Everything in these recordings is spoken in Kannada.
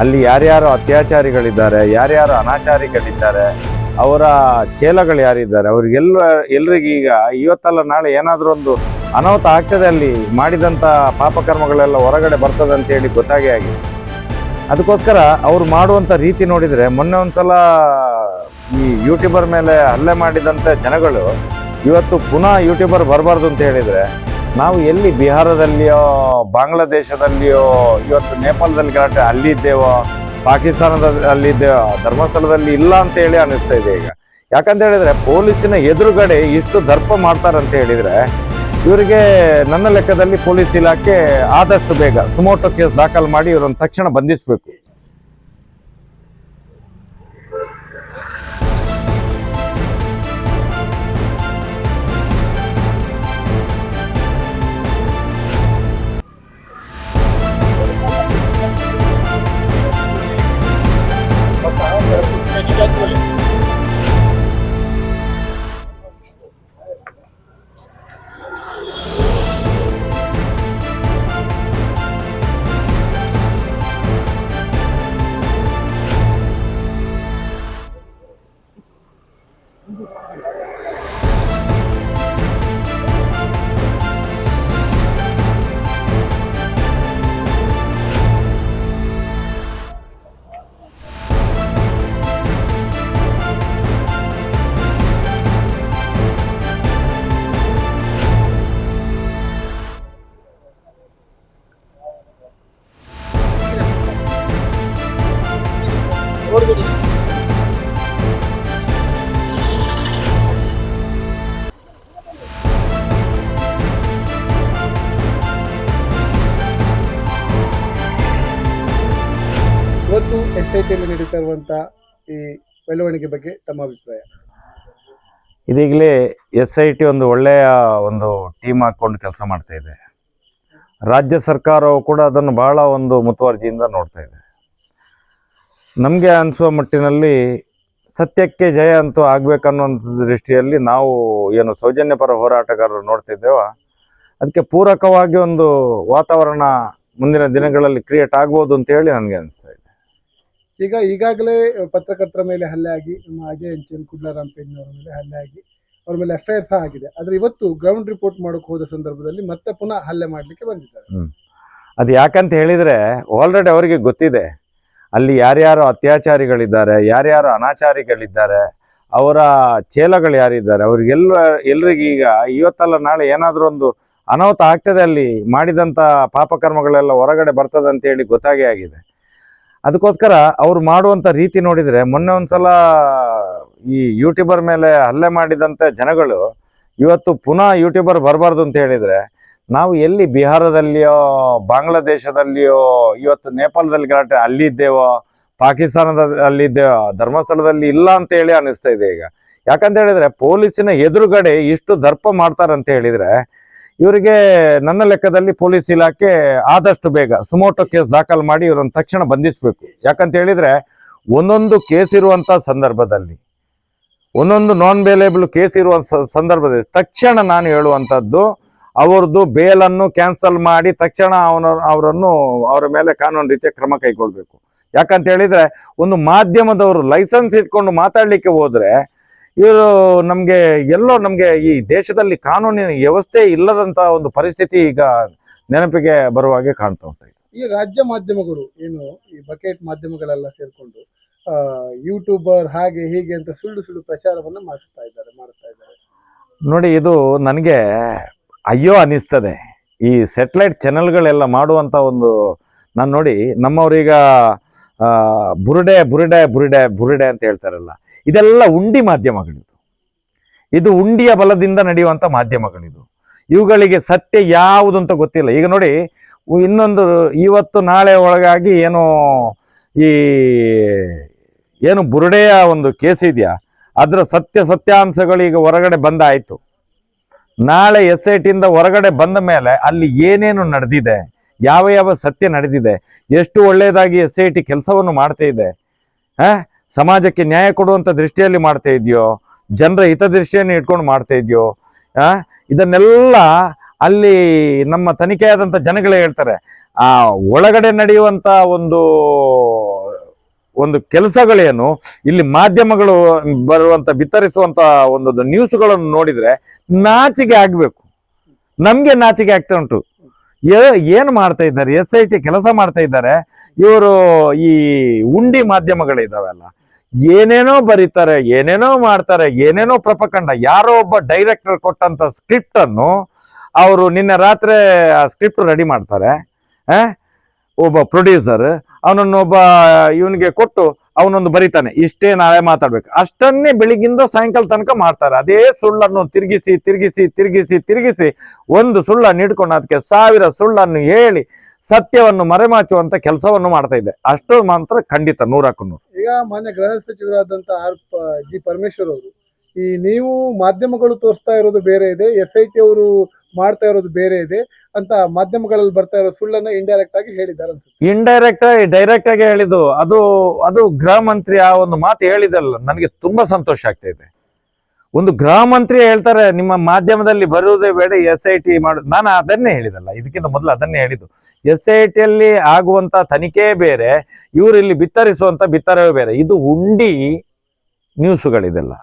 ಅಲ್ಲಿ ಯಾರ್ಯಾರು ಅತ್ಯಾಚಾರಿಗಳಿದ್ದಾರೆ, ಯಾರ್ಯಾರು ಅನಾಚಾರಿಗಳಿದ್ದಾರೆ, ಅವರ ಚೇಲಗಳು ಯಾರಿದ್ದಾರೆ, ಅವ್ರಿಗೆಲ್ಲ ಎಲ್ರಿಗೀಗ ಇವತ್ತಲ್ಲ ನಾಳೆ ಏನಾದರೂ ಒಂದು ಅನಾಹುತ ಆಗ್ತದೆ ಅಲ್ಲಿ ಮಾಡಿದಂಥ ಪಾಪಕರ್ಮಗಳೆಲ್ಲ ಹೊರಗಡೆ ಬರ್ತದೆ ಅಂತ ಹೇಳಿ ಗೊತ್ತಾಗೇ ಆಗಿದೆ ಅದಕ್ಕೋಸ್ಕರ ಅವ್ರು ಮಾಡುವಂಥ ರೀತಿ ನೋಡಿದರೆ ಮೊನ್ನೆ ಒಂದ್ಸಲ ಈ ಯೂಟ್ಯೂಬರ್ ಮೇಲೆ ಹಲ್ಲೆ ಮಾಡಿದಂಥ ಜನಗಳು ಇವತ್ತು ಪುನಃ ಯೂಟ್ಯೂಬರ್ ಬರಬಾರ್ದು ಅಂತ ಹೇಳಿದರೆ ನಾವು ಎಲ್ಲಿ ಬಿಹಾರದಲ್ಲಿಯೋ, ಬಾಂಗ್ಲಾದೇಶದಲ್ಲಿಯೋ, ಇವತ್ತು ನೇಪಾಳದಲ್ಲಿ ಗಲಾಟೆ ಅಲ್ಲಿದ್ದೇವೋ ಪಾಕಿಸ್ತಾನದ ಅಲ್ಲಿದ್ದೇವೋ ಧರ್ಮಸ್ಥಳದಲ್ಲಿ ಇಲ್ಲ ಅಂತ ಹೇಳಿ ಅನಿಸ್ತಾ ಇದೆ ಈಗ. ಯಾಕಂತ ಹೇಳಿದ್ರೆ ಪೊಲೀಸಿನ ಎದುರುಗಡೆ ಇಷ್ಟು ದರ್ಪ ಮಾಡ್ತಾರಂತ ಹೇಳಿದ್ರೆ ಇವರಿಗೆ ನನ್ನ ಲೆಕ್ಕದಲ್ಲಿ ಪೊಲೀಸ್ ಇಲಾಖೆ ಆದಷ್ಟು ಬೇಗ ಸುಮೋಟೋ ಕೇಸ್ ದಾಖಲು ಮಾಡಿ ಇವರನ್ನು ತಕ್ಷಣ ಬಂಧಿಸಬೇಕು. ಇವತ್ತು ಎಸ್ ಐ ಟಿಯಲ್ಲಿ ನಡೀತಾ ಇರುವಂತ ಈ ಬೆಳವಣಿಗೆ ಬಗ್ಗೆ ತಮ್ಮ ಅಭಿಪ್ರಾಯ? ಇದೀಗಲೇ ಎಸ್ ಐ ಟಿ ಒಂದು ಒಳ್ಳೆಯ ಒಂದು ಟೀಮ್ ಹಾಕ್ಕೊಂಡು ಕೆಲಸ ಮಾಡ್ತಾ ಇದೆ. ರಾಜ್ಯ ಸರ್ಕಾರವು ಕೂಡ ಅದನ್ನು ಬಹಳ ಒಂದು ಮುತುವರ್ಜಿಯಿಂದ ನೋಡ್ತಾ ಇದೆ. ನಮಗೆ ಅನಿಸುವ ಮಟ್ಟಿನಲ್ಲಿ ಸತ್ಯಕ್ಕೆ ಜಯ ಅಂತೂ ಆಗಬೇಕನ್ನೋ ದೃಷ್ಟಿಯಲ್ಲಿ ನಾವು ಏನು ಸೌಜನ್ಯಪರ ಹೋರಾಟಗಾರರು ನೋಡ್ತಿದ್ದೇವೋ ಅದಕ್ಕೆ ಪೂರಕವಾಗಿ ಒಂದು ವಾತಾವರಣ ಮುಂದಿನ ದಿನಗಳಲ್ಲಿ ಕ್ರಿಯೇಟ್ ಆಗ್ಬೋದು ಅಂತ ಹೇಳಿ ನನಗೆ ಅನಿಸ್ತಾ ಈಗ ಈಗಾಗಲೇ ಪತ್ರಕರ್ತರ ಮೇಲೆ ಹಲ್ಲೆ ಆಗಿ, ನಮ್ಮ ಅಜಯ್ ಅಂಚನ್ ಕುಡ್ಲಾರಾಮ್ ಪೆನ್ ಮೇಲೆ ಹಲ್ಲೆ ಆಗಿ, ಅವ್ರ ಮೇಲೆ ಎಫ್ ಆರ್ ಸಹ ಆಗಿದೆ. ಆದ್ರೆ ಇವತ್ತು ಗ್ರೌಂಡ್ ರಿಪೋರ್ಟ್ ಮಾಡೋಕೆ ಹೋದ ಸಂದರ್ಭದಲ್ಲಿ ಮತ್ತೆ ಪುನಃ ಹಲ್ಲೆ ಮಾಡ್ಲಿಕ್ಕೆ ಬಂದಿದ್ದಾರೆ. ಅದು ಯಾಕಂತ ಹೇಳಿದರೆ ಆಲ್ರೆಡಿ ಅವರಿಗೆ ಗೊತ್ತಿದೆ. ಅಲ್ಲಿ ಯಾರ್ಯಾರು ಅತ್ಯಾಚಾರಿಗಳಿದ್ದಾರೆ, ಯಾರ್ಯಾರು ಅನಾಚಾರಿಗಳಿದ್ದಾರೆ, ಅವರ ಚೇಲಗಳು ಯಾರಿದ್ದಾರೆ, ಅವ್ರಿಗೆಲ್ಲ ಎಲ್ರಿಗೀಗ ಇವತ್ತಲ್ಲ ನಾಳೆ ಏನಾದರೂ ಒಂದು ಅನಾಹುತ ಆಗ್ತದೆ ಅಲ್ಲಿ ಮಾಡಿದಂಥ ಪಾಪಕರ್ಮಗಳೆಲ್ಲ ಹೊರಗಡೆ ಬರ್ತದೆ ಅಂತ ಹೇಳಿ ಗೊತ್ತಾಗೇ ಆಗಿದೆ. ಅದಕ್ಕೋಸ್ಕರ ಅವ್ರು ಮಾಡುವಂಥ ರೀತಿ ನೋಡಿದರೆ ಮೊನ್ನೆ ಒಂದ್ಸಲ ಈ ಯೂಟ್ಯೂಬರ್ ಮೇಲೆ ಹಲ್ಲೆ ಮಾಡಿದಂಥ ಜನಗಳು ಇವತ್ತು ಪುನಃ ಯೂಟ್ಯೂಬರ್ ಬರಬಾರ್ದು ಅಂತ ಹೇಳಿದರೆ ನಾವು ಎಲ್ಲಿ ಬಿಹಾರದಲ್ಲಿಯೋ, ಬಾಂಗ್ಲಾದೇಶದಲ್ಲಿಯೋ, ಇವತ್ತು ನೇಪಾಳದಲ್ಲಿ ಗಲಾಟೆ ಅಲ್ಲಿದ್ದೇವೋ ಪಾಕಿಸ್ತಾನದ ಅಲ್ಲಿದ್ದೇವೋ ಧರ್ಮಸ್ಥಳದಲ್ಲಿ ಇಲ್ಲ ಅಂತ ಹೇಳಿ ಅನಿಸ್ತಾ ಇದೆ ಈಗ. ಯಾಕಂತ ಹೇಳಿದ್ರೆ ಪೊಲೀಸಿನ ಎದುರುಗಡೆ ಇಷ್ಟು ದರ್ಪ ಮಾಡ್ತಾರಂತ ಹೇಳಿದ್ರೆ ಇವರಿಗೆ ನನ್ನ ಲೆಕ್ಕದಲ್ಲಿ ಪೊಲೀಸ್ ಇಲಾಖೆ ಆದಷ್ಟು ಬೇಗ ಸುಮೋಟೋ ಕೇಸ್ ದಾಖಲು ಮಾಡಿ ಇವರನ್ನು ತಕ್ಷಣ ಬಂಧಿಸಬೇಕು. ಯಾಕಂತ ಹೇಳಿದ್ರೆ ಒಂದೊಂದು ಕೇಸ್ ಇರುವಂತ ಸಂದರ್ಭದಲ್ಲಿ, ಒಂದೊಂದು ನಾನ್ ಬೇಲೇಬಲ್ ಕೇಸ್ ಇರುವಂತ ಸಂದರ್ಭದಲ್ಲಿ ತಕ್ಷಣ ನಾನು ಹೇಳುವಂಥದ್ದು ಬೇಲ್ ಬೇಲನ್ನು ಕ್ಯಾನ್ಸಲ್ ಮಾಡಿ ತಕ್ಷಣ ಅವನ, ಅವರನ್ನು ಅವರ ಮೇಲೆ ಕಾನೂನು ರೀತಿಯ ಕ್ರಮ ಕೈಗೊಳ್ಬೇಕು. ಯಾಕಂತ ಹೇಳಿದ್ರೆ ಒಂದು ಮಾಧ್ಯಮದವರು ಲೈಸೆನ್ಸ್ ಇಟ್ಕೊಂಡು ಮಾತಾಡ್ಲಿಕ್ಕೆ ಹೋದ್ರೆ ಇವರು ನಮಗೆ ಎಲ್ಲೋ ನಮಗೆ ಈ ದೇಶದಲ್ಲಿ ಕಾನೂನಿನ ವ್ಯವಸ್ಥೆ ಇಲ್ಲದಂತ ಒಂದು ಪರಿಸ್ಥಿತಿ ಈಗ ನೆನಪಿಗೆ ಬರುವ ಹಾಗೆ ಕಾಣ್ತಾ ಉಂಟು. ಈ ರಾಜ್ಯ ಮಾಧ್ಯಮಗಳು ಏನು ಈ ಬಕೆಟ್ ಮಾಧ್ಯಮಗಳೆಲ್ಲ ಸೇರ್ಕೊಂಡು ಯೂಟ್ಯೂಬರ್ ಹಾಗೆ ಹೀಗೆ ಅಂತ ಸುಳ್ಳು ಸುಳ್ಳು ಪ್ರಚಾರವನ್ನ ಮಾಡಿಸ್ತಾ ಇದ್ದಾರೆ ಮಾಡ್ತಾ ಇದ್ದಾರೆ. ನೋಡಿ ಇದು ನನಗೆ ಅಯ್ಯೋ ಅನಿಸ್ತದೆ. ಈ ಸೆಟ್ಲೈಟ್ ಚಾನೆಲ್ಗಳೆಲ್ಲ ಮಾಡುವಂಥ ಒಂದು ನಾನು ನೋಡಿ ನಮ್ಮವರೀಗ ಬುರುಡೆ ಬುರುಡೆ ಬುರುಡೆ ಬುರುಡೆ ಅಂತ ಹೇಳ್ತಾರಲ್ಲ ಇದೆಲ್ಲ ಉಂಡಿ ಮಾಧ್ಯಮಗಳಿದು. ಇದು ಉಂಡಿಯ ಬಲದಿಂದ ನಡೆಯುವಂಥ ಮಾಧ್ಯಮಗಳಿದು. ಇವುಗಳಿಗೆ ಸತ್ಯ ಯಾವುದು ಅಂತ ಗೊತ್ತಿಲ್ಲ. ಈಗ ನೋಡಿ, ಇನ್ನೊಂದು ಇವತ್ತು ನಾಳೆ ಒಳಗಾಗಿ ಏನು ಈ ಏನು ಬುರುಡೆಯ ಒಂದು ಕೇಸ್ ಇದೆಯಾ? ಅದರ ಸತ್ಯ ಸತ್ಯಾಂಶಗಳು ಈಗ ಹೊರಗಡೆ ಬಂದಾಯಿತು. ನಾಳೆ ಎಸ್ ಐ ಟಿಯಿಂದ ಹೊರಗಡೆ ಬಂದ ಮೇಲೆ ಅಲ್ಲಿ ಏನೇನು ನಡೆದಿದೆ? ಯಾವ ಯಾವ ಸತ್ಯ ನಡೆದಿದೆ? ಎಷ್ಟು ಒಳ್ಳೆಯದಾಗಿ ಎಸ್ ಐ ಟಿ ಕೆಲಸವನ್ನು ಮಾಡ್ತಾ ಇದೆ? ಆ ಸಮಾಜಕ್ಕೆ ನ್ಯಾಯ ಕೊಡುವಂಥ ದೃಷ್ಟಿಯಲ್ಲಿ ಮಾಡ್ತಾ ಇದೆಯೋ? ಜನರ ಹಿತದೃಷ್ಟಿಯನ್ನು ಇಟ್ಕೊಂಡು ಮಾಡ್ತಾ ಇದೆಯೋ? ಇದನ್ನೆಲ್ಲ ಅಲ್ಲಿ ನಮ್ಮ ತನಿಖೆಯಾದಂಥ ಜನಗಳೇ ಹೇಳ್ತಾರೆ. ಆ, ಒಳಗಡೆ ನಡೆಯುವಂಥ ಒಂದು ಒಂದು ಕೆಲಸಗಳೇನು, ಇಲ್ಲಿ ಮಾಧ್ಯಮಗಳು ಬರುವಂಥ ಬಿತ್ತರಿಸುವಂಥ ಒಂದು ನ್ಯೂಸ್ಗಳನ್ನು ನೋಡಿದರೆ ನಾಚಿಕೆ ಆಗಬೇಕು. ನಮಗೆ ನಾಚಿಕೆ ಆಗ್ತಾ ಉಂಟು. ಏನ್ ಮಾಡ್ತಾ ಇದ್ದಾರೆ? ಎಸ್ ಐ ಟಿ ಕೆಲಸ ಮಾಡ್ತಾ ಇದ್ದಾರೆ. ಇವರು ಈ ಉಂಡಿ ಮಾಧ್ಯಮಗಳಿದಾವಲ್ಲ, ಏನೇನೋ ಬರೀತಾರೆ, ಏನೇನೋ ಮಾಡ್ತಾರೆ, ಏನೇನೋ ಪ್ರಪಕಂಡ, ಯಾರೋ ಒಬ್ಬ ಡೈರೆಕ್ಟರ್ ಕೊಟ್ಟಂತ ಸ್ಕ್ರಿಪ್ಟ್ ಅನ್ನು ಅವರು ನಿನ್ನೆ ರಾತ್ರಿ ಆ ಸ್ಕ್ರಿಪ್ಟ್ ರೆಡಿ ಮಾಡ್ತಾರೆ? ಒಬ್ಬ ಪ್ರೊಡ್ಯೂಸರ್ ಅವನನ್ನೊಬ್ಬ ಇವನಿಗೆ ಕೊಟ್ಟು ಅವನೊಂದು ಬರೀತಾನೆ, ಇಷ್ಟೇ ನಾಳೆ ಮಾತಾಡ್ಬೇಕು. ಅಷ್ಟನ್ನೇ ಬೆಳಿಗ್ಗಿಂದ ಸಾಯಂಕಾಲ ತನಕ ಮಾಡ್ತಾರೆ. ಅದೇ ಸುಳ್ಳನ್ನು ತಿರುಗಿಸಿ ತಿರುಗಿಸಿ ತಿರುಗಿಸಿ ತಿರುಗಿಸಿ ಒಂದು ಸುಳ್ಳನ್ನು ಹಿಡ್ಕೊಂಡು ಅದಕ್ಕೆ ಸಾವಿರ ಸುಳ್ಳನ್ನು ಹೇಳಿ ಸತ್ಯವನ್ನು ಮರೆಮಾಚುವಂತ ಕೆಲಸವನ್ನು ಮಾಡ್ತಾ ಇದೆ ಅಷ್ಟು ಮಾತ್ರ ಖಂಡಿತ ನೂರಕ್ಕೂ ನೂರು. ಈಗ ಮಾನ್ಯ ಗೃಹ ಸಚಿವರಾದಂತ ಆರ್ ಜಿ ಪರಮೇಶ್ವರ್ ಅವರು, ಈ ನೀವು ಮಾಧ್ಯಮಗಳು ತೋರಿಸ್ತಾ ಇರೋದು ಬೇರೆ ಇದೆ, ಎಸ್ ಐ ಟಿ ಅವರು ಮಾಡ್ತಾ ಇರೋದು ಬೇರೆ ಇದೆ. ಅಂತ ಮಾಧ್ಯಮಗಳಲ್ಲಿ ಬರ್ತಾ ಇರೋ ಸುಳ್ಳನ್ನ ಇಂಡೈರೆಕ್ಟ್ ಆಗಿ ಹೇಳಿದ್ದಾರೆ ಅನ್ಸುತ್ತೆ. ಇಂಡೈರೆಕ್ಟ್ ಆಗಿ ಡೈರೆಕ್ಟ್ ಆಗಿ ಹೇಳಿದ್ದು ಅದು ಅದು ಗೃಹ ಮಂತ್ರಿ ಆ ಒಂದು ಮಾತು ಹೇಳಿದಲ್ಲ ನನಗೆ ತುಂಬಾ ಸಂತೋಷ ಆಗ್ತಾ ಇದೆ. ಒಂದು ಗೃಹ ಮಂತ್ರಿ ಹೇಳ್ತಾರೆ ನಿಮ್ಮ ಮಾಧ್ಯಮದಲ್ಲಿ ಬರುವುದೇ ಬೇಡ ಎಸ್ ಐ ಟಿ ಮಾಡು ನಾನು ಅದನ್ನೇ ಹೇಳಿದಲ್ಲ ಇದಕ್ಕಿಂತ ಮೊದಲು ಅದನ್ನೇ ಹೇಳಿದ್ದು. ಎಸ್ ಐ ಟಿಯಲ್ಲಿ ಆಗುವಂತ ತನಿಖೆ ಬೇರೆ ಇವರು ಇಲ್ಲಿ ಬಿತ್ತರಿಸುವಂತ ಬಿತ್ತರವೇ ಬೇರೆ ಇದು ಉಂಡಿ ನ್ಯೂಸ್ಗಳಿದೆಲ್ಲ.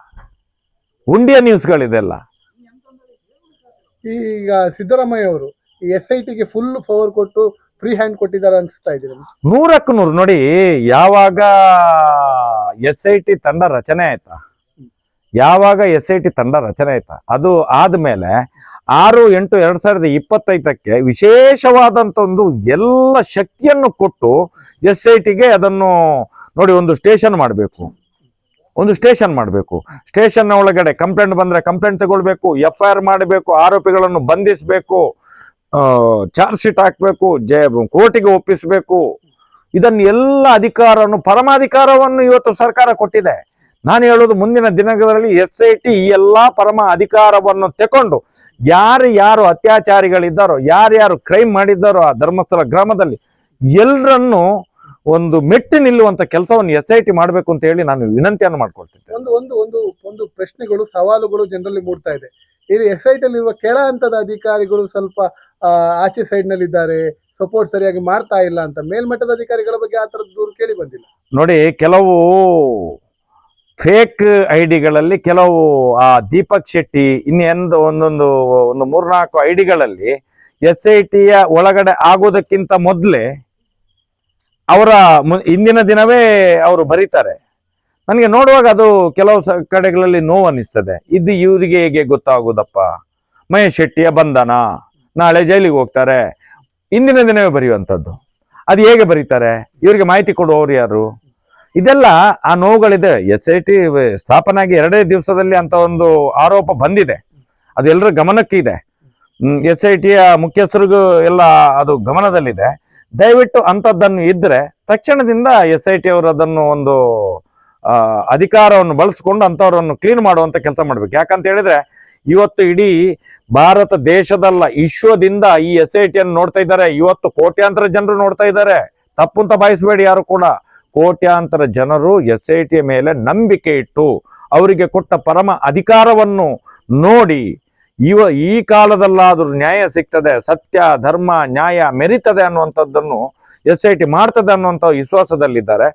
ಉಂಡಿಯ ನ್ಯೂಸ್ಗಳಿದೆಲ್ಲ. ಈಗ ಸಿದ್ದರಾಮಯ್ಯ ಅವರು ಎಸ್ ಐ ಟಿಗೆ ಫುಲ್ ಪವರ್ ಕೊಟ್ಟು ಫ್ರೀ ಹ್ಯಾಂಡ್ ಕೊಟ್ಟಿದ್ದಾರೆ ಅನ್ಸ್ತಾ ಇದ್ದೀರಿ ನೂರಕ್ಕೆ ನೂರು. ನೋಡಿ, ಯಾವಾಗ ಎಸ್ ಐ ಟಿ ತಂಡ ರಚನೆ ಆಯ್ತಾ? ಯಾವಾಗ ಎಸ್ ಐ ಟಿ ತಂಡ ರಚನೆ ಆಯ್ತಾ? ಅದು ಆದ್ಮೇಲೆ ಆರು ಎಂಟು ಎರಡ್ ಸಾವಿರದ ಇಪ್ಪತ್ತೈದಕ್ಕೆ ವಿಶೇಷವಾದಂತ ಒಂದು ಎಲ್ಲ ಶಕ್ತಿಯನ್ನು ಕೊಟ್ಟು ಎಸ್ ಐ ಟಿಗೆ ಅದನ್ನು ನೋಡಿ, ಒಂದು ಸ್ಟೇಷನ್ ಮಾಡಬೇಕು. ಒಂದು ಸ್ಟೇಷನ್ ಮಾಡಬೇಕು. ಸ್ಟೇಷನ್ ಒಳಗಡೆ ಕಂಪ್ಲೇಂಟ್ ಬಂದ್ರೆ ಕಂಪ್ಲೇಂಟ್ ತಗೊಳ್ಬೇಕು ಎಫ್ ಐ ಮಾಡಬೇಕು, ಆರೋಪಿಗಳನ್ನು ಬಂಧಿಸಬೇಕು. ಚಾರ್ಜ್ ಶೀಟ್ ಹಾಕ್ಬೇಕು, ಜೆ, ಕೋರ್ಟಿಗೆ ಒಪ್ಪಿಸಬೇಕು. ಇದನ್ನ ಎಲ್ಲ ಅಧಿಕಾರವನ್ನು, ಪರಮಾಧಿಕಾರವನ್ನು ಇವತ್ತು ಸರ್ಕಾರ ಕೊಟ್ಟಿದೆ. ನಾನು ಹೇಳೋದು ಮುಂದಿನ ದಿನಗಳಲ್ಲಿ ಎಸ್ ಐ ಟಿ ಈ ಎಲ್ಲಾ ಪರಮ ಅಧಿಕಾರವನ್ನು ತಕೊಂಡು ಯಾರು ಯಾರು ಅತ್ಯಾಚಾರಿಗಳಿದ್ದಾರೋ ಯಾರ್ಯಾರು ಕ್ರೈಮ್ ಮಾಡಿದ್ದಾರೋ ಆ ಧರ್ಮಸ್ಥಳ ಗ್ರಾಮದಲ್ಲಿ ಎಲ್ಲರನ್ನು ಒಂದು ಮೆಟ್ಟಿ ನಿಲ್ಲುವಂತ ಕೆಲಸವನ್ನು ಎಸ್ ಐ ಟಿ ಮಾಡಬೇಕು ಅಂತ ಹೇಳಿ ನಾನು ವಿನಂತಿಯನ್ನು ಮಾಡ್ಕೊಳ್ತಿದ್ದೆ. ಒಂದು ಒಂದು ಒಂದು ಒಂದು ಪ್ರಶ್ನೆಗಳು, ಸವಾಲುಗಳು ಜನರಲ್ಲಿ ಮೂಡ್ತಾ ಇದೆ. ಇಲ್ಲಿ ಎಸ್ ಐ ಟಿ ಇರುವ ಕೆಳ ಹಂತದ ಅಧಿಕಾರಿಗಳು ಸ್ವಲ್ಪ ಆಚೆ ಸೈಡ್ನಲ್ಲಿ ಇದ್ದಾರೆ ಸಪೋರ್ಟ್ ಸರಿಯಾಗಿ ಮಾಡ್ತಾ ಇಲ್ಲ ಅಂತ ಮೇಲ್ಮಟ್ಟದ ಅಧಿಕಾರಿಗಳ ಬಗ್ಗೆ ಆ ತರದ ದೂರು ಕೇಳಿ ಬಂದಿಲ್ಲ. ನೋಡಿ, ಕೆಲವು ಫೇಕ್ ಐಡಿಗಳಲ್ಲಿ ಕೆಲವು, ಆ, ದೀಪಕ್ ಶೆಟ್ಟಿ ಇನ್ನೆಂದು ಒಂದೊಂದು, ಒಂದು ಮೂರ್ನಾಲ್ಕು ಐಡಿಗಳಲ್ಲಿ ಎಸ್ ಐ ಟಿಯ ಒಳಗಡೆ ಆಗೋದಕ್ಕಿಂತ ಮೊದಲೇ ಅವರ ಇಂದಿನ ದಿನವೇ ಅವರು ಬರೀತಾರೆ. ನನಗೆ ನೋಡುವಾಗ ಅದು ಕೆಲವು ಕಡೆಗಳಲ್ಲಿ ನೋವು ಅನ್ನಿಸ್ತದೆ. ಇದು ಇವರಿಗೆ ಹೇಗೆ ಗೊತ್ತಾಗೋದಪ್ಪ? ಮಹೇಶ್ ಶೆಟ್ಟಿಯ ಬಂಧನ? ನಾಳೆ ಜೈಲಿಗೆ ಹೋಗ್ತಾರೆ. ಇಂದಿನ ದಿನವೇ ಬರೆಯುವಂಥದ್ದು. ಅದು ಹೇಗೆ ಬರೀತಾರೆ? ಇವರಿಗೆ ಮಾಹಿತಿ ಕೊಡುವವರು ಯಾರು? ಇದೆಲ್ಲ ಆ ನೋವುಗಳಿದೆ. ಎಸ್ ಐ ಟಿ ಸ್ಥಾಪನೆ ಆಗಿ ಎರಡೇ ದಿವಸದಲ್ಲಿ ಅಂತ ಒಂದು ಆರೋಪ ಬಂದಿದೆ. ಅದು ಎಲ್ಲರ ಗಮನಕ್ಕಿದೆ ಎಸ್ ಐ ಟಿಯ ಮುಖ್ಯಸ್ಥರಿಗೂ ಎಲ್ಲ ಅದು ಗಮನದಲ್ಲಿದೆ. ದಯವಿಟ್ಟು ಅಂಥದ್ದನ್ನು ಇದ್ದರೆ ತಕ್ಷಣದಿಂದ ಎಸ್ ಐ ಟಿ ಅವರು ಅದನ್ನು ಒಂದು ಅಧಿಕಾರವನ್ನು ಬಳಸ್ಕೊಂಡು ಅಂಥವ್ರನ್ನು ಕ್ಲೀನ್ ಮಾಡುವಂಥ ಕೆಲಸ ಮಾಡ್ಬೇಕು. ಯಾಕಂತ ಹೇಳಿದ್ರೆ ಇವತ್ತು ಇಡೀ ಭಾರತ ದೇಶದಲ್ಲ, ವಿಶ್ವದಿಂದ ಈ ಎಸ್ ಐ ಟಿಯನ್ನು ನೋಡ್ತಾ ಇದ್ದಾರೆ. ಇವತ್ತು ಕೋಟ್ಯಾಂತರ ಜನರು ನೋಡ್ತಾ ಇದ್ದಾರೆ. ತಪ್ಪು ಅಂತ ಭಾವಿಸಬೇಡಿ ಯಾರು ಕೂಡ. ಕೋಟ್ಯಾಂತರ ಜನರು ಎಸ್ ಐ ಟಿಯ ಮೇಲೆ ನಂಬಿಕೆ ಇಟ್ಟು ಅವರಿಗೆ ಕೊಟ್ಟ ಪರಮ ಅಧಿಕಾರವನ್ನು ನೋಡಿ ಇವ ಈ ಕಾಲದಲ್ಲಾದರೂ ನ್ಯಾಯ ಸಿಗ್ತದೆ, ಸತ್ಯ, ಧರ್ಮ, ನ್ಯಾಯ ಮೆರಿತದೆ ಅನ್ನುವಂಥದ್ದನ್ನು ಎಸ್ ಐ ಟಿ ಮಾಡ್ತದೆ ಅನ್ನುವಂಥ ವಿಶ್ವಾಸದಲ್ಲಿದ್ದಾರೆ.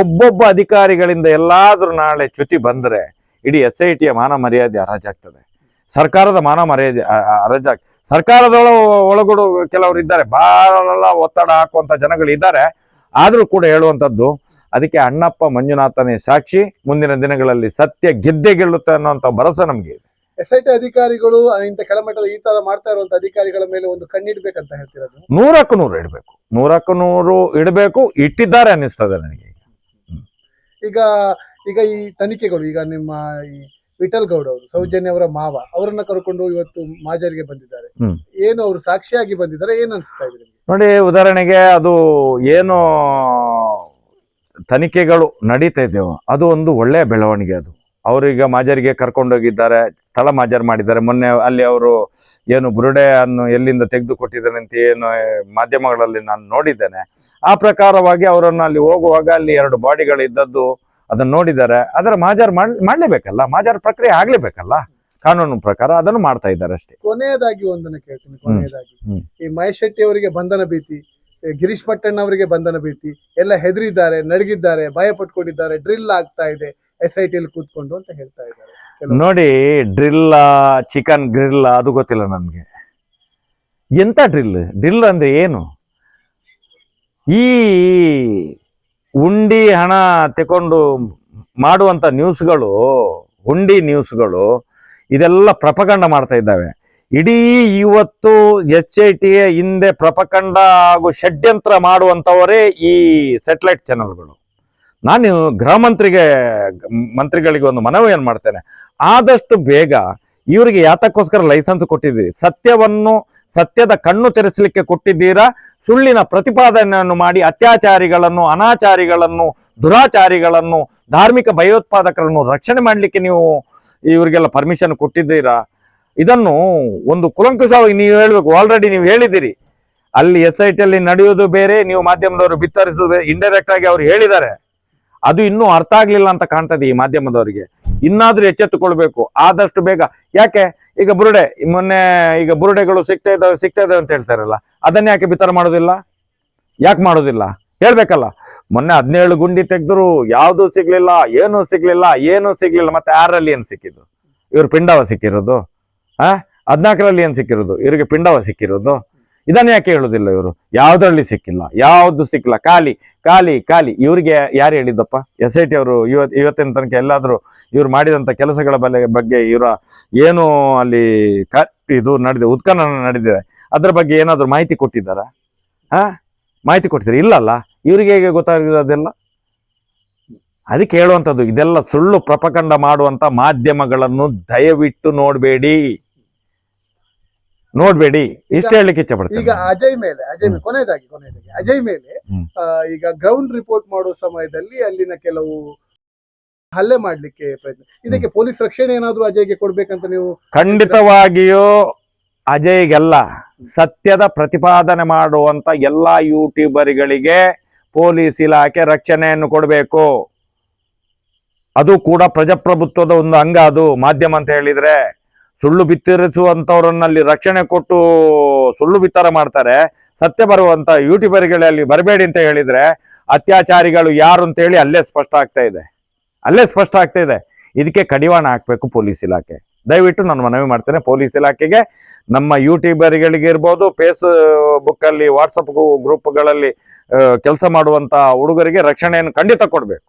ಒಬ್ಬೊಬ್ಬ ಅಧಿಕಾರಿಗಳಿಂದ ಎಲ್ಲಾದರೂ ನಾಳೆ ಚ್ಯುತಿ ಬಂದರೆ ಇಡೀ ಎಸ್ ಐ ಟಿಯ ಮಾನ ಮರ್ಯಾದೆ ಹರಾಜಾಗ್ತದೆ. ಸರ್ಕಾರದ ಮಾನ ಮರ್ಯಾದೆ ಅರಜಾಕ್ ಸರ್ಕಾರದೊಳ ಒಳಗಡೆ ಕೆಲವರು ಇದ್ದಾರೆ. ಬಹಳ ಒತ್ತಡ ಹಾಕುವಂತ ಜನಗಳು ಇದ್ದಾರೆ. ಆದ್ರೂ ಕೂಡ ಹೇಳುವಂತದ್ದು ಅದಕ್ಕೆ ಅಣ್ಣಪ್ಪ ಮಂಜುನಾಥನೇ ಸಾಕ್ಷಿ. ಮುಂದಿನ ದಿನಗಳಲ್ಲಿ ಸತ್ಯ ಗೆದ್ದೆ ಗೆಲ್ಲುತ್ತೆ ಅನ್ನುವಂಥ ಭರವಸೆ ನಮಗೆ ಇದೆ. ಎಸ್ ಐ ಟಿ ಅಧಿಕಾರಿಗಳು ಇಂಥ ಕೆಳಮಟ್ಟದ ಈ ತರ ಮಾಡ್ತಾ ಇರುವಂತ ಅಧಿಕಾರಿಗಳ ಮೇಲೆ ಒಂದು ಕಣ್ಣಿಡ್ಬೇಕಂತ ಹೇಳ್ತಿರೋದು. ನೂರಕ್ಕೂ ನೂರು ಇಡಬೇಕು. ನೂರಕ್ಕೂ ನೂರು ಇಡಬೇಕು. ಇಟ್ಟಿದ್ದಾರೆ ಅನ್ನಿಸ್ತದೆ ನನಗೆ ಈಗ ಈಗ ಈ ತನಿಖೆಗಳು ಈಗ ನಿಮ್ಮ ಈ ವಿಠಲ್ ಗೌಡ ಅವರು ಸೌಜನ್ಯ ಅವರ ಮಾವ ಅವರನ್ನ ಕರ್ಕೊಂಡು ಇವತ್ತು ಮಾಜರಿಗೆ ಬಂದಿದ್ದಾರೆ. ಹ್ಮ್. ಏನು ಅವರು ಸಾಕ್ಷಿಯಾಗಿ ಬಂದಿದ್ದಾರೆ ಏನ್ ಅನ್ಸ್ತಾ ಇದೆ ನಿಮ್ಗೆ? ನೋಡಿ ಉದಾಹರಣೆಗೆ ಅದು ಏನು ತನಿಖೆಗಳು ನಡೀತಾ ಇದ್ದೇವೆ ಅದು ಒಂದು ಒಳ್ಳೆಯ ಬೆಳವಣಿಗೆ ಅದು. ಅವರೀಗ ಮಾಜರಿಗೆ ಕರ್ಕೊಂಡೋಗಿದ್ದಾರೆ ಸ್ಥಳ ಮಾಜರ್ ಮಾಡಿದ್ದಾರೆ. ಮೊನ್ನೆ ಅಲ್ಲಿ ಅವರು ಏನು ಬುರುಡೆ ಅನ್ನು ಎಲ್ಲಿಂದ ತೆಗೆದು ಕೊಟ್ಟಿದ್ದಾರೆ ಅಂತ ಏನು ಮಾಧ್ಯಮಗಳಲ್ಲಿ ನಾನು ನೋಡಿದ್ದೇನೆ. ಆ ಪ್ರಕಾರವಾಗಿ ಅವರನ್ನು ಅಲ್ಲಿ ಹೋಗುವಾಗ ಅಲ್ಲಿ ಎರಡು ಬಾಡಿಗಳು ಇದ್ದದ್ದು ಅದನ್ನ ನೋಡಿದ್ದಾರೆ ಅದರ ಮಾಜಾರ್ ಮಾಡಲೇಬೇಕಲ್ಲ ಮಾಜರ್ ಪ್ರಕ್ರಿಯೆ ಆಗ್ಲೇಬೇಕಲ್ಲ ಕಾನೂನು ಪ್ರಕಾರ ಅದನ್ನು ಮಾಡ್ತಾ ಇದ್ದಾರೆ ಅಷ್ಟೇ. ಕೊನೆಯದಾಗಿ ಒಂದನ್ನು ಕೇಳ್ತೀನಿ ಕೊನೆಯದಾಗಿ. ಈ ಮಹೇಶ್ ಶೆಟ್ಟಿ ಅವರಿಗೆ ಬಂಧನ ಭೀತಿ ಗಿರೀಶ್ ಪಟ್ಟಣ್ಣ ಅವರಿಗೆ ಬಂಧನ ಭೀತಿ ಎಲ್ಲ ಹೆದರಿದ್ದಾರೆ ನಡಗಿದ್ದಾರೆ ಭಯ ಪಟ್ಕೊಂಡಿದ್ದಾರೆ ಡ್ರಿಲ್ ಆಗ್ತಾ ಇದೆ ಎಸ್ ಐ ಟಿಯಲ್ಲಿ ಕೂತ್ಕೊಂಡು ಅಂತ ಹೇಳ್ತಾ ಇದ್ದಾರೆ. ನೋಡಿ ಡ್ರಿಲ್ಲ ಚಿಕನ್ ಗ್ರಿಲ್ ಅದು ಗೊತ್ತಿಲ್ಲ ನನಗೆ ಎಂತ ಡ್ರಿಲ್? ಡ್ರಿಲ್ ಅಂದ್ರೆ ಏನು? ಈ ಉಂಡಿ ಹಣ ತಗೊಂಡು ಮಾಡುವಂತ ನ್ಯೂಸ್ಗಳು ಹುಂಡಿ ನ್ಯೂಸ್ಗಳು, ಇದೆಲ್ಲ ಪ್ರಪಕಂಡ ಮಾಡ್ತಾ ಇದ್ದಾವೆ. ಇಡೀ ಇವತ್ತು ಎಚ್ ಐ ಟಿ ಹಿಂದೆ ಪ್ರಪಕಂಡ ಹಾಗೂ ಷಡ್ಯಂತ್ರ ಮಾಡುವಂತವರೇ ಈ ಸೆಟಲೈಟ್ ಚಾನೆಲ್ಗಳು ನಾನು ಗೃಹ ಮಂತ್ರಿಗೆ, ಮಂತ್ರಿಗಳಿಗೆ ಒಂದು ಮನವಿಯನ್ನು ಮಾಡ್ತೇನೆ, ಆದಷ್ಟು ಬೇಗ ಇವರಿಗೆ ಯಾತಕ್ಕೋಸ್ಕರ ಲೈಸೆನ್ಸ್ ಕೊಟ್ಟಿದ್ದೀರಿ. ಸತ್ಯವನ್ನು, ಸತ್ಯದ ಕಣ್ಣು ತೆರೆಸಲಿಕ್ಕೆ ಕೊಟ್ಟಿದ್ದೀರಾ? ಸುಳ್ಳಿನ ಪ್ರತಿಪಾದನೆಯನ್ನು ಮಾಡಿ ಅತ್ಯಾಚಾರಿಗಳನ್ನು, ಅನಾಚಾರಿಗಳನ್ನು, ದುರಾಚಾರಿಗಳನ್ನು, ಧಾರ್ಮಿಕ ಭಯೋತ್ಪಾದಕರನ್ನು ರಕ್ಷಣೆ ಮಾಡಲಿಕ್ಕೆ ನೀವು ಇವರಿಗೆಲ್ಲ ಪರ್ಮಿಷನ್ ಕೊಟ್ಟಿದ್ದೀರಾ? ಇದನ್ನು ಒಂದು ಕುಲಂಕುಷವಾಗಿ ನೀವು ಹೇಳಬೇಕು. ಆಲ್ರೆಡಿ ನೀವು ಹೇಳಿದ್ದೀರಿ. ಅಲ್ಲಿ ಎಸ್ ಐ ಟಿಯಲ್ಲಿ ನಡೆಯುವುದು ಬೇರೆ, ನೀವು ಮಾಧ್ಯಮದವರು ಬಿತ್ತರಿಸುವುದು ಇಂಡೈರೆಕ್ಟ್ ಆಗಿ ಅವ್ರು ಹೇಳಿದ್ದಾರೆ. ಅದು ಇನ್ನೂ ಅರ್ಥ ಆಗ್ಲಿಲ್ಲ ಅಂತ ಕಾಣ್ತದೆ ಈ ಮಾಧ್ಯಮದವರಿಗೆ. ಇನ್ನಾದ್ರೂ ಎಚ್ಚೆತ್ತುಕೊಳ್ಬೇಕು. ಆದಷ್ಟು ಬೇಗ. ಯಾಕೆ? ಈಗ ಬುರುಡೆ. ಮೊನ್ನೆ ಈಗ ಬುರುಡೆಗಳು ಸಿಗ್ತಾ ಇದ್ದಾವೆ ಸಿಗ್ತಾ ಇದ್ದಾವೆ ಅಂತ ಹೇಳ್ತಾರಲ್ಲ. ಅದನ್ನ ಯಾಕೆ ಬಿತ್ತರ ಮಾಡೋದಿಲ್ಲ? ಯಾಕೆ ಮಾಡೋದಿಲ್ಲ? ಹೇಳ್ಬೇಕಲ್ಲ. ಮೊನ್ನೆ ಹದಿನೇಳು ಗುಂಡಿ ತೆಗೆದ್ರು, ಯಾವ್ದು ಸಿಗ್ಲಿಲ್ಲ, ಏನೂ ಸಿಗ್ಲಿಲ್ಲ ಏನೂ ಸಿಗ್ಲಿಲ್ಲ, ಮತ್ತೆ ಆರಲ್ಲಿ ಏನ್ ಸಿಕ್ಕಿದ್ದು? ಇವ್ರು ಪಿಂಡವ ಸಿಕ್ಕಿರೋದು. ಆ? ಹದಿನಾಲ್ಕರಲ್ಲಿ ಏನ್ ಸಿಕ್ಕಿರೋದು? ಇವ್ರಿಗೆ ಪಿಂಡವ ಸಿಕ್ಕಿರೋದು. ಇದನ್ನ ಯಾಕೆ ಹೇಳುದಿಲ್ಲ ಇವರು? ಯಾವ್ದ್ರಲ್ಲಿ ಸಿಕ್ಕಿಲ್ಲ? ಯಾವ್ದು ಸಿಕ್ಕಿಲ್ಲ? ಖಾಲಿ ಖಾಲಿ ಖಾಲಿ. ಇವ್ರಿಗೆ ಯಾರು ಹೇಳಿದ್ದಪ್ಪ? ಎಸ್ ಐ ಟಿ ಅವರು ಇವತ್, ಇವತ್ತಿನ ತನಕ ಎಲ್ಲಾದ್ರೂ ಇವ್ರು ಮಾಡಿದಂತ ಕೆಲಸಗಳ ಬಗ್ಗೆ ಇವರ ಏನು ಅಲ್ಲಿ ಇದು ನಡೆದಿದೆ ಉತ್ಖನನ ನಡೆದಿದೆ. ಅದ್ರ ಬಗ್ಗೆ ಏನಾದ್ರು ಮಾಹಿತಿ ಕೊಟ್ಟಿದ್ದಾರಾ? ಹಾ? ಮಾಹಿತಿ ಕೊಟ್ಟಿದ್ದಾರೆ ಇಲ್ಲಲ್ಲ. ಇವ್ರಿಗೆ ಹೇಗೆ ಗೊತ್ತಾಗಿರೋದೆಲ್ಲ ಅದಕ್ಕೆ ಹೇಳುವಂಥದ್ದು ಇದೆಲ್ಲ ಸುಳ್ಳು ಪ್ರಪಕಂಡ ಮಾಡುವಂತ ಮಾಧ್ಯಮಗಳನ್ನು ದಯವಿಟ್ಟು ನೋಡಬೇಡಿ. ನೋಡ್ಬೇಡಿ. ಇಷ್ಟ ಹೇಳಲಿಕ್ಕೆ ಇಚ್ಛೆ ಈಗ ಅಜಯ್ ಮೇಲೆ ಅಜಯ್ ಮೇಲೆ ಕೊನೆಯದಾಗಿ ಕೊನೆಯದಾಗಿ. ಅಜಯ್ ಮೇಲೆ ಈಗ ಗ್ರೌಂಡ್ ರಿಪೋರ್ಟ್ ಮಾಡುವ ಸಮಯದಲ್ಲಿ ಅಲ್ಲಿನ ಕೆಲವು ಹಲ್ಲೆ ಮಾಡ್ಲಿಕ್ಕೆ ಪ್ರಯತ್ನ ಇದಕ್ಕೆ ಪೊಲೀಸ್ ರಕ್ಷಣೆ ಏನಾದ್ರು ಅಜಯ್ಗೆ ಕೊಡ್ಬೇಕಂತ ನೀವು ಖಂಡಿತವಾಗಿಯೂ ಅಜಯ್ಗೆಲ್ಲ ಸತ್ಯದ ಪ್ರತಿಪಾದನೆ ಮಾಡುವಂತ ಎಲ್ಲಾ ಯೂಟ್ಯೂಬರ್ಗಳಿಗೆ ಪೊಲೀಸ್ ಇಲಾಖೆ ರಕ್ಷಣೆಯನ್ನು ಕೊಡಬೇಕು. ಅದು ಕೂಡ ಪ್ರಜಾಪ್ರಭುತ್ವದ ಒಂದು ಅಂಗ ಅದು, ಮಾಧ್ಯಮ ಅಂತ ಹೇಳಿದ್ರೆ. ಸುಳ್ಳು ಬಿತ್ತರಿಸುವಂತವ್ರನ್ನಲ್ಲಿ ರಕ್ಷಣೆ ಕೊಟ್ಟು ಸುಳ್ಳು ಬಿತ್ತರ ಮಾಡ್ತಾರೆ. ಸತ್ಯ ಬರುವಂತ ಯೂಟ್ಯೂಬರ್ಗಳಲ್ಲಿ ಬರಬೇಡಿ ಅಂತ ಹೇಳಿದ್ರೆ ಅತ್ಯಾಚಾರಿಗಳು ಯಾರು ಅಂತ ಹೇಳಿ ಅಲ್ಲೇ ಸ್ಪಷ್ಟ ಆಗ್ತಾ ಇದೆ. ಅಲ್ಲೇ ಸ್ಪಷ್ಟ ಆಗ್ತಾ ಇದೆ. ಇದಕ್ಕೆ ಕಡಿವಾಣ ಹಾಕ್ಬೇಕು ಪೊಲೀಸ್ ಇಲಾಖೆ. ದಯವಿಟ್ಟು ನಾನು ಮನವಿ ಮಾಡ್ತೇನೆ. ಪೊಲೀಸ್ ಇಲಾಖೆಗೆ, ನಮ್ಮ ಯೂಟ್ಯೂಬರ್ಗಳಿಗೆ ಇರ್ಬೋದು ಫೇಸ್ ಬುಕ್ ಅಲ್ಲಿ ವಾಟ್ಸಪ್ ಗ್ರೂಪ್ಗಳಲ್ಲಿ ಕೆಲಸ ಮಾಡುವಂತ ಹುಡುಗರಿಗೆ ರಕ್ಷಣೆಯನ್ನು ಖಂಡಿತ ಕೊಡಬೇಕು.